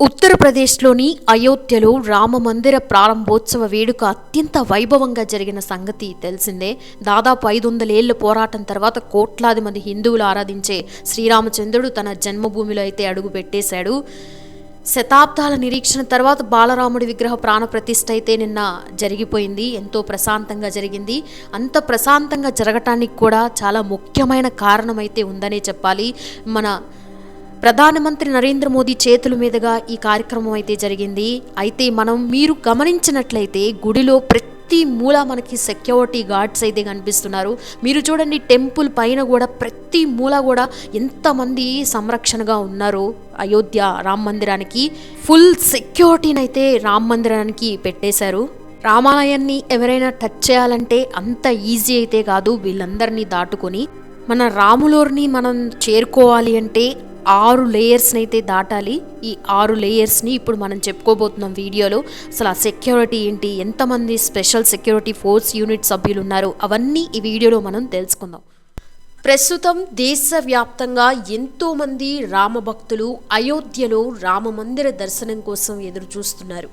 ఉత్తరప్రదేశ్లోని అయోధ్యలో రామ మందిర ప్రారంభోత్సవ వేడుక అత్యంత వైభవంగా జరిగిన సంగతి తెలిసిందే. దాదాపు ఐదు వందలేళ్ళ పోరాటం తర్వాత కోట్లాది మంది హిందువులు ఆరాధించే శ్రీరామచంద్రుడు తన జన్మభూమిలో అయితే అడుగు పెట్టేశాడు శతాబ్దాల నిరీక్షణ తర్వాత బాలరాముడి విగ్రహ ప్రాణప్రతిష్ఠ అయితే నిన్న జరిగిపోయింది. ఎంతో ప్రశాంతంగా జరిగింది. అంత ప్రశాంతంగా జరగటానికి కూడా చాలా ముఖ్యమైన కారణం అయితే ఉందనే చెప్పాలి. మన ప్రధానమంత్రి నరేంద్ర మోదీ చేతుల మీదుగా ఈ కార్యక్రమం అయితే జరిగింది. అయితే మనం మీరు గమనించినట్లయితే గుడిలో ప్రతి మూల మనకి సెక్యూరిటీ గార్డ్స్ అయితే కనిపిస్తున్నారు. మీరు చూడండి టెంపుల్ పైన కూడా ప్రతి మూల కూడా ఎంతమంది సంరక్షణగా ఉన్నారు అయోధ్య రామ మందిరానికి. ఫుల్ సెక్యూరిటీని అయితే రామ మందిరానికి పెట్టేశారు. రామాలయాన్ని ఎవరైనా టచ్ చేయాలంటే అంత ఈజీ అయితే కాదు వీళ్ళందరినీ దాటుకొని. మన రాములోరిని మనం చేరుకోవాలి అంటే ఆరు లేయర్స్ని అయితే దాటాలి. ఈ ఆరు లేయర్స్ని ఇప్పుడు మనం చెప్పుకోబోతున్నాం వీడియోలో. అసలు ఆ సెక్యూరిటీ ఏంటి? ఎంతమంది స్పెషల్ సెక్యూరిటీ ఫోర్స్ యూనిట్ సభ్యులు ఉన్నారు? అవన్నీ ఈ వీడియోలో మనం తెలుసుకుందాం. ప్రస్తుతం దేశవ్యాప్తంగా ఎంతోమంది రామభక్తులు అయోధ్యలో రామ మందిర దర్శనం కోసం ఎదురు చూస్తున్నారు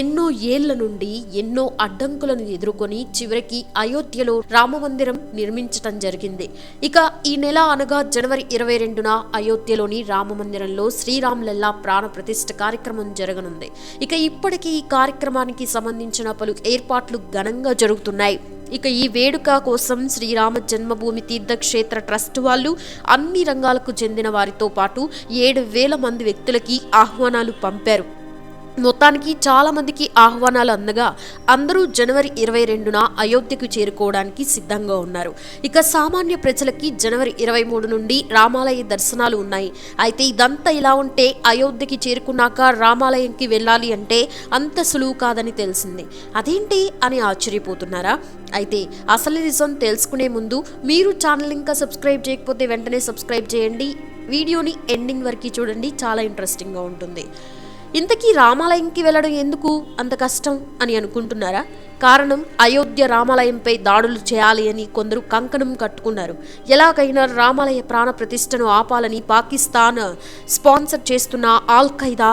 ఎన్నో ఏళ్ళ నుండి ఎన్నో అడ్డంకులను ఎదుర్కొని చివరికి అయోధ్యలో రామ మందిరం నిర్మించటం జరిగింది. ఇక ఈ నెల అనగా జనవరి ఇరవై రెండున అయోధ్యలోని రామ మందిరంలో శ్రీరాములల్లా ప్రాణ ప్రతిష్ఠ కార్యక్రమం జరగనుంది. ఇక ఇప్పటికీ ఈ కార్యక్రమానికి సంబంధించిన పలు ఏర్పాట్లు ఘనంగా జరుగుతున్నాయి. ఇక ఈ వేడుక కోసం శ్రీరామ జన్మభూమి తీర్థక్షేత్ర ట్రస్ట్ వాళ్ళు అన్ని రంగాలకు చెందిన వారితో పాటు ఏడు వేల మంది వ్యక్తులకి ఆహ్వానాలు పంపారు. మొత్తానికి చాలా మందికి ఆహ్వానాలు అందగా అందరూ జనవరి ఇరవై రెండున అయోధ్యకు చేరుకోవడానికి సిద్ధంగా ఉన్నారు. ఇక సామాన్య ప్రజలకి జనవరి ఇరవై మూడు నుండి రామాలయ దర్శనాలు ఉన్నాయి. అయితే ఇదంతా ఇలా ఉంటే అయోధ్యకి చేరుకున్నాక రామాలయంకి వెళ్ళాలి అంటే అంత సులువు కాదని తెలిసింది. అదేంటి అని ఆశ్చర్యపోతున్నారా? అయితే అసలు నిజం తెలుసుకునే ముందు మీరు ఛానల్ ఇంకా సబ్స్క్రైబ్ చేయకపోతే వెంటనే సబ్స్క్రైబ్ చేయండి. వీడియోని ఎండింగ్ వరకు చూడండి. చాలా ఇంట్రెస్టింగ్గా ఉంటుంది. ఇంతకీ రామాలయంకి వెళ్ళడం ఎందుకు అంత కష్టం అని అనుకుంటున్నారా? కారణం అయోధ్య రామాలయంపై దాడులు చేయాలి అని కొందరు కంకణం కట్టుకున్నారు. ఎలాగైనా రామాలయ ప్రాణ ప్రతిష్టను ఆపాలని పాకిస్తాన్ స్పాన్సర్ చేస్తున్న ఆల్ ఖైదా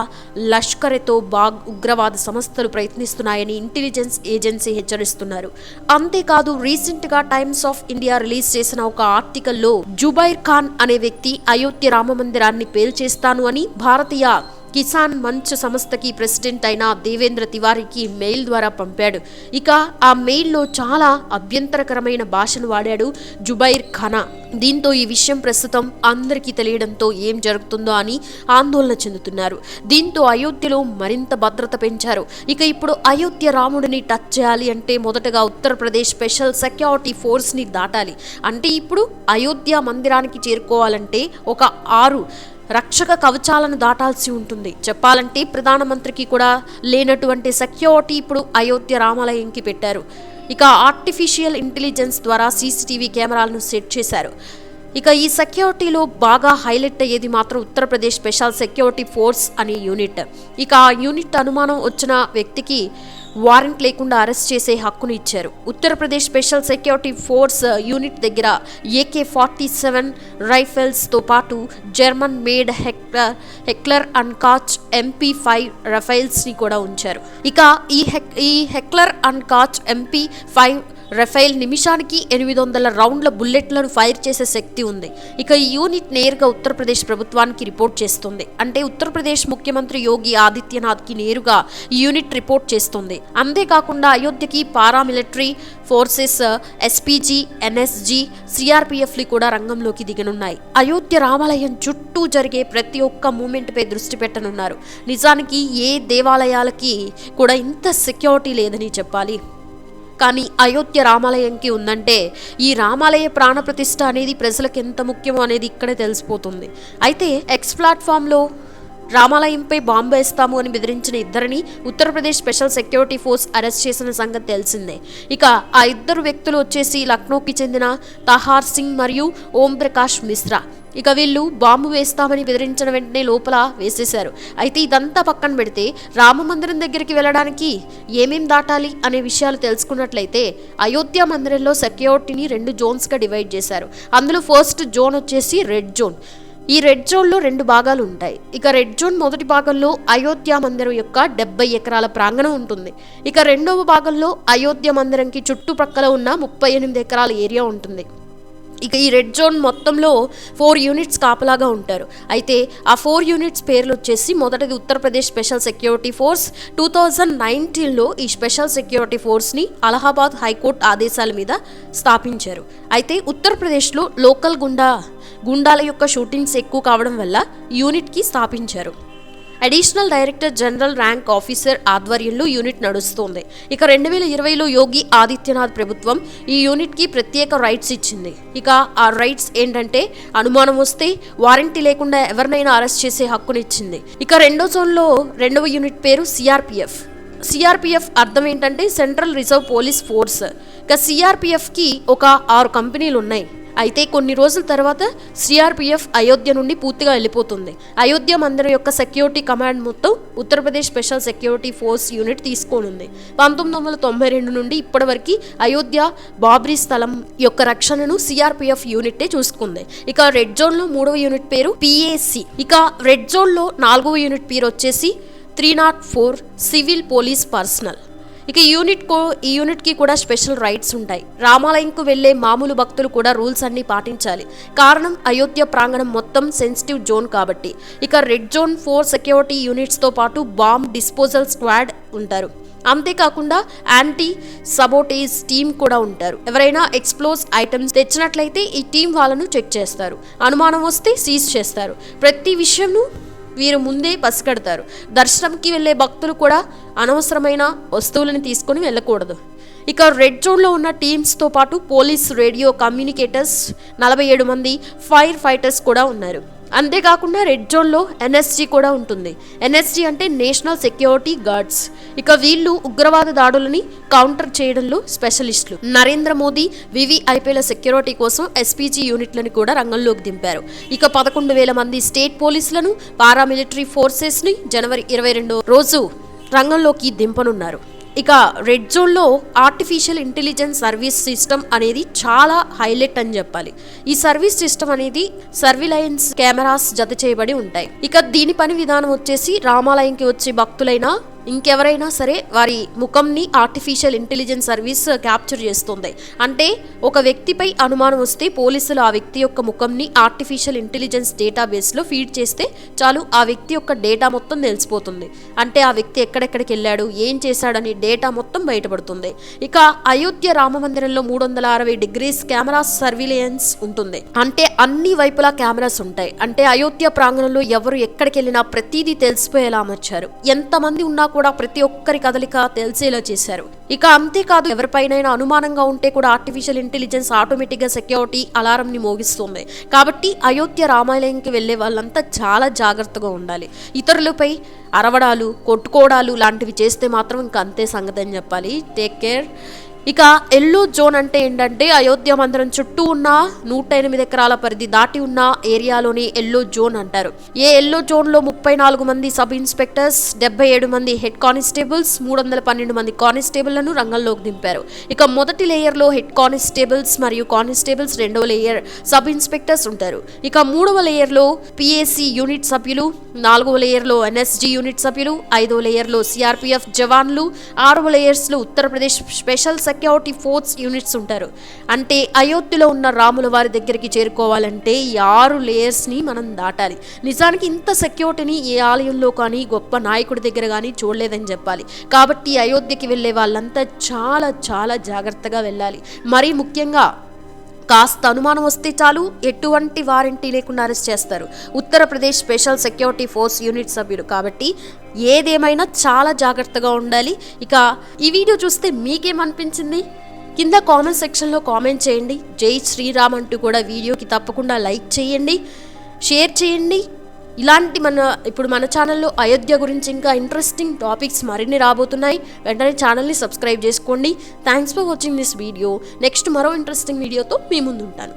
లష్కరెతో బాగ్ ఉగ్రవాద సంస్థలు ప్రయత్నిస్తున్నాయని ఇంటెలిజెన్స్ ఏజెన్సీ హెచ్చరిస్తున్నారు. అంతేకాదు రీసెంట్గా టైమ్స్ ఆఫ్ ఇండియా రిలీజ్ చేసిన ఒక ఆర్టికల్లో జుబైర్ ఖాన్ అనే వ్యక్తి అయోధ్య రామ మందిరాన్ని పేల్చేస్తాను అని భారతీయ కిసాన్ మంచ్ సంస్థకి ప్రెసిడెంట్ అయిన దేవేంద్ర తివారీకి మెయిల్ ద్వారా పంపాడు. ఇక ఆ మెయిల్లో చాలా అభ్యంతరకరమైన భాషను వాడాడు జుబైర్ ఖానా. దీంతో ఈ విషయం ప్రస్తుతం అందరికీ తెలియడంతో ఏం జరుగుతుందో అని ఆందోళన చెందుతున్నారు. దీంతో అయోధ్యలో మరింత భద్రత పెంచారు. ఇక ఇప్పుడు అయోధ్య రాముడిని టచ్ చేయాలి అంటే మొదటగా ఉత్తరప్రదేశ్ స్పెషల్ సెక్యూరిటీ ఫోర్స్ని దాటాలి. అంటే ఇప్పుడు అయోధ్య మందిరానికి చేరుకోవాలంటే ఒక ఆరు రక్షక కవచాలను దాటాల్సి ఉంటుంది. చెప్పాలంటే ప్రధానమంత్రికి కూడా లేనటువంటి సెక్యూరిటీ ఇప్పుడు అయోధ్య రామాలయంకి పెట్టారు. ఇక ఆర్టిఫిషియల్ ఇంటెలిజెన్స్ ద్వారా సీసీటీవీ కెమెరాలను సెట్ చేశారు. ఇక ఈ సెక్యూరిటీలో బాగా హైలైట్ అయ్యేది మాత్రం ఉత్తరప్రదేశ్ స్పెషల్ సెక్యూరిటీ ఫోర్స్ అనే యూనిట్. ఇక ఆ యూనిట్ అనుమానం వచ్చిన వ్యక్తికి వారెంట్ లేకుండా అరెస్ట్ చేసే హక్కును ఇచ్చారు. Uttar Pradesh special security force uh, unit దగ్గర ఏకే ఫార్టీ సెవెన్ రైఫిల్స్తో పాటు German made Heckler Heckler and Koch MP five రఫైల్స్ని కూడా ఉంచారు. ఇక ఈ హెక్ ఈ Heckler and Koch MP five rifle నిమిషానికి ఎనిమిది వందల రౌండ్ల బుల్లెట్లను ఫైర్ చేసే శక్తి ఉంది. ఇక ఈ యూనిట్ నేరుగా ఉత్తరప్రదేశ్ ప్రభుత్వానికి రిపోర్ట్ చేస్తుంది. అంటే ఉత్తరప్రదేశ్ ముఖ్యమంత్రి యోగి ఆదిత్యనాథ్కి నేరుగా ఈ యూనిట్ రిపోర్ట్ చేస్తుంది. అంతేకాకుండా అయోధ్యకి పారామిలిటరీ ఫోర్సెస్ ఎస్పీజీ ఎన్ఎస్జీ సిఆర్పిఎఫ్లు కూడా రంగంలోకి దిగనున్నాయి. అయోధ్య రామాలయం చుట్టూ జరిగే ప్రతి ఒక్క మూమెంట్పై దృష్టి పెట్టనున్నారు. నిజానికి ఏ దేవాలయాలకి కూడా ఇంత సెక్యూరిటీ లేదని చెప్పాలి. కానీ అయోధ్య రామాలయంకి ఉందంటే ఈ రామాలయ ప్రాణప్రతిష్ట అనేది ప్రజలకు ఎంత ముఖ్యమో అనేది ఇక్కడే తెలిసిపోతుంది. అయితే ఎక్స్ ప్లాట్ఫామ్లో రామాలయంపై బాంబు వేస్తాము అని బెదిరించిన ఇద్దరిని Uttar Pradesh special security force arrest చేసిన సంగతి తెలిసిందే. ఇక ఆ ఇద్దరు వ్యక్తులు వచ్చేసి లక్నోకి చెందిన తహార్ సింగ్ మరియు ఓం ప్రకాష్ మిశ్రా. ఇక వీళ్ళు బాంబు వేస్తామని బెదిరించిన వెంటనే లోపల వేసేశారు. అయితే ఇదంతా పక్కన పెడితే రామ మందిరం దగ్గరికి వెళ్ళడానికి ఏమేం దాటాలి అనే విషయాలు తెలుసుకున్నట్లయితే అయోధ్య మందిరంలో సెక్యూరిటీని రెండు జోన్స్గా డివైడ్ చేశారు. అందులో ఫస్ట్ జోన్ వచ్చేసి రెడ్ జోన్. ఈ రెడ్ జోన్లో రెండు భాగాలు ఉంటాయి. ఇక రెడ్ జోన్ మొదటి భాగంలో అయోధ్య మందిరం యొక్క డెబ్బై ఎకరాల ప్రాంగణం ఉంటుంది. ఇక రెండవ భాగంలో అయోధ్య మందిరంకి చుట్టుప్రక్కల ఉన్న ముప్పై ఎనిమిది ఎకరాల ఏరియా ఉంటుంది. ఇక ఈ రెడ్ జోన్ మొత్తంలో ఫోర్ యూనిట్స్ కాపలాగా ఉంటారు. అయితే ఆ ఫోర్ యూనిట్స్ పేర్లు వచ్చేసి మొదటిది Uttar Pradesh special security force. Two thousand నైన్టీన్లో ఈ స్పెషల్ సెక్యూరిటీ ఫోర్స్ని అలహాబాద్ హైకోర్టు ఆదేశాల మీద స్థాపించారు. అయితే ఉత్తరప్రదేశ్లో లోకల్ గుండా గుండాల యొక్క షూటింగ్స్ ఎక్కువ కావడం వల్ల యూనిట్కి స్థాపించారు. Additional director general rank officer ఆధ్వర్యంలో యూనిట్ నడుస్తోంది. ఇక రెండు వేల ఇరవైలో యోగి ఆదిత్యనాథ్ ప్రభుత్వం ఈ యూనిట్కి ప్రత్యేక రైట్స్ ఇచ్చింది. ఇక ఆ రైట్స్ ఏంటంటే అనుమానం వస్తే వారంటీ లేకుండా ఎవరినైనా అరెస్ట్ చేసే హక్కునిచ్చింది ఇక రెండో జోన్లో రెండవ యూనిట్ పేరు సిఆర్పిఎఫ్. సిఆర్పిఎఫ్ అర్థం ఏంటంటే సెంట్రల్ రిజర్వ్ పోలీస్ ఫోర్స్. ఇక సిఆర్పిఎఫ్కి ఒక ఆరు కంపెనీలు ఉన్నాయి అయితే కొన్ని రోజుల తర్వాత సిఆర్పిఎఫ్ అయోధ్య నుండి పూర్తిగా వెళ్ళిపోతుంది. అయోధ్య మందిరం యొక్క సెక్యూరిటీ కమాండ్ మొత్తం Uttar Pradesh special security force unit తీసుకోనుంది పంతొమ్మిది వందల తొంభై రెండు నుండి ఇప్పటివరకు అయోధ్య బాబ్రీ స్థలం యొక్క రక్షణను సిఆర్పిఎఫ్ యూనిట్టే చూసుకుంది. ఇక రెడ్ జోన్లో మూడవ యూనిట్ పేరు పిఏసి ఇక రెడ్ జోన్లో నాలుగవ యూనిట్ పేరు వచ్చేసి three nought four civil police personnel. ఇక యూనిట్ కో ఈ యూనిట్కి కూడా స్పెషల్ రైట్స్ ఉంటాయి. రామాలయంకు వెళ్ళే మామూలు భక్తులు కూడా రూల్స్ అన్ని పాటించాలి. కారణం అయోధ్య ప్రాంగణం మొత్తం సెన్సిటివ్ జోన్ కాబట్టి. ఇక రెడ్ జోన్ ఫోర్ సెక్యూరిటీ యూనిట్స్తో పాటు బాంబ్ డిస్పోజల్ స్క్వాడ్ ఉంటారు. అంతేకాకుండా యాంటీ సబోటేజ్ టీం కూడా ఉంటారు. ఎవరైనా ఎక్స్ప్లోజ్ ఐటమ్స్ తెచ్చినట్లయితే ఈ టీం వాళ్ళను చెక్ చేస్తారు. అనుమానం వస్తే సీజ్ చేస్తారు. ప్రతి విషయంను వీరు ముందే పసిగడతారు దర్శనంకి వెళ్ళే భక్తులు కూడా అనవసరమైన వస్తువులను తీసుకొని వెళ్ళకూడదు. ఇక రెడ్ జోన్లో ఉన్న టీమ్స్తో పాటు పోలీస్ రేడియో కమ్యూనికేటర్స్ నలభై ఏడు మంది ఫైర్ ఫైటర్స్ కూడా ఉన్నారు. అంతేకాకుండా రెడ్ జోన్లో ఎన్ఎస్జీ కూడా ఉంటుంది. ఎన్ఎస్జీ అంటే నేషనల్ సెక్యూరిటీ గార్డ్స్. ఇక వీళ్ళు ఉగ్రవాద దాడులని కౌంటర్ చేయడంలో స్పెషలిస్టులు. నరేంద్ర మోదీ వివిఐపీల సెక్యూరిటీ కోసం ఎస్పీజీ యూనిట్లను కూడా రంగంలోకి దింపారు. ఇక పదకొండు వేల మంది స్టేట్ పోలీసులను పారామిలిటరీ ఫోర్సెస్ని జనవరి ఇరవై రెండో రోజు రంగంలోకి దింపనున్నారు. ఇక రెడ్ జోన్లో ఆర్టిఫిషియల్ ఇంటెలిజెన్స్ సర్వీస్ సిస్టమ్ అనేది చాలా హైలైట్ అని చెప్పాలి. ఈ సర్వీస్ సిస్టమ్ అనేది సర్విలయన్స్ కెమెరాస్ జత చేయబడి ఉంటాయి. ఇక దీని పని విధానం వచ్చేసి రామాలయంకి వచ్చే భక్తులైనా ఇంకెవరైనా సరే వారి ముఖంని ఆర్టిఫిషియల్ ఇంటెలిజెన్స్ సర్వీస్ క్యాప్చర్ చేస్తుంది. అంటే ఒక వ్యక్తిపై అనుమానం వస్తే పోలీసులు ఆ వ్యక్తి యొక్క ముఖంని ఆర్టిఫిషియల్ ఇంటెలిజెన్స్ డేటాబేస్లో ఫీడ్ చేస్తే చాలు ఆ వ్యక్తి యొక్క డేటా మొత్తం తెలిసిపోతుంది. అంటే ఆ వ్యక్తి ఎక్కడెక్కడికి వెళ్ళాడు ఏం చేశాడని డేటా మొత్తం బయటపడుతుంది. ఇక అయోధ్య రామ మందిరంలో మూడు వందల అరవై డిగ్రీస్ కెమెరా సర్విలియన్స్ ఉంటుంది. అంటే అన్ని వైపులా కెమెరాస్ ఉంటాయి. అంటే అయోధ్య ప్రాంగణంలో ఎవరు ఎక్కడికి వెళ్ళినా ప్రతిదీ తెలిసిపోయేలా అమర్చారు. ఎంతమంది ఉన్నా కూడా ప్రతి ఒక్కరి కదలిక తెలిసేలా చేశారు. ఇక అంతేకాదు ఎవరిపైనైనా అనుమానంగా ఉంటే కూడా ఆర్టిఫిషియల్ ఇంటెలిజెన్స్ ఆటోమేటిక్గా సెక్యూరిటీ అలారం ని మోగిస్తుంది. కాబట్టి అయోధ్య రామాలయంకి వెళ్ళే వాళ్ళంతా చాలా జాగ్రత్తగా ఉండాలి. ఇతరులపై అరవడాలు కొట్టుకోవడాలు లాంటివి చేస్తే మాత్రం ఇంకా అంతే సంగతి అని చెప్పాలి. టేక్ కేర్ ఇక ఎల్లో జోన్ అంటే ఏంటంటే అయోధ్య మందిరం చుట్టూ ఉన్న నూట ఎనిమిది ఎకరాల పరిధి దాటి ఉన్న ఏరియాలోని ఎల్లో జోన్ అంటారు. ఏ ఎల్లో జోన్లో ముప్పై నాలుగు మంది సబ్ ఇన్స్పెక్టర్స్ డెబ్బై ఏడు మంది హెడ్ కానిస్టేబుల్స్ మూడు వందల పన్నెండు మంది కానిస్టేబుల్లను రంగంలోకి దింపారు. ఇక మొదటి లేయర్లో హెడ్ కానిస్టేబుల్స్ మరియు కానిస్టేబుల్స్ రెండవ లేయర్ సబ్ ఇన్స్పెక్టర్స్ ఉంటారు. ఇక మూడవ లేయర్లో పిఏసి యూనిట్ సభ్యులు నాలుగవ లేయర్లో ఎన్ఎస్జి యూనిట్ సభ్యులు ఐదవ లేయర్లో సిఆర్పిఎఫ్ జవాన్లు ఆరవ లేయర్స్లో Uttar Pradesh special security force units ఉంటారు. అంటే అయోధ్యలో ఉన్న రాముల వారి దగ్గరికి చేరుకోవాలంటే ఈ ఆరు లేయర్స్ని మనం దాటాలి. నిజానికి ఇంత సెక్యూరిటీని ఏ ఆలయంలో కానీ గొప్ప నాయకుడి దగ్గర కానీ చూడలేదని చెప్పాలి. కాబట్టి అయోధ్యకి వెళ్ళే వాళ్ళంతా చాలా చాలా జాగ్రత్తగా వెళ్ళాలి. మరీ ముఖ్యంగా కాస్త అనుమానం వస్తే చాలు ఎటువంటి వారంటీ లేకుండా అరెస్ట్ చేస్తారు. Uttar Pradesh special security force unit సభ్యులు కాబట్టి ఏదేమైనా చాలా జాగ్రత్తగా ఉండాలి. ఇక ఈ వీడియో చూస్తే మీకేమనిపించింది? కింద కామెంట్ సెక్షన్లో కామెంట్ చేయండి. జై శ్రీరామ్ అంటూ కూడా వీడియోకి తప్పకుండా లైక్ చేయండి. షేర్ చేయండి. ఇలాంటి మన ఇప్పుడు మన ఛానల్లో అయోధ్య గురించి ఇంకా ఇంట్రెస్టింగ్ టాపిక్స్ మరిన్ని రాబోతున్నాయి. వెంటనే ఛానల్ని సబ్స్క్రైబ్ చేసుకోండి. Thanks for watching this video next మరో ఇంట్రెస్టింగ్ వీడియోతో మీ ముందుంటాను.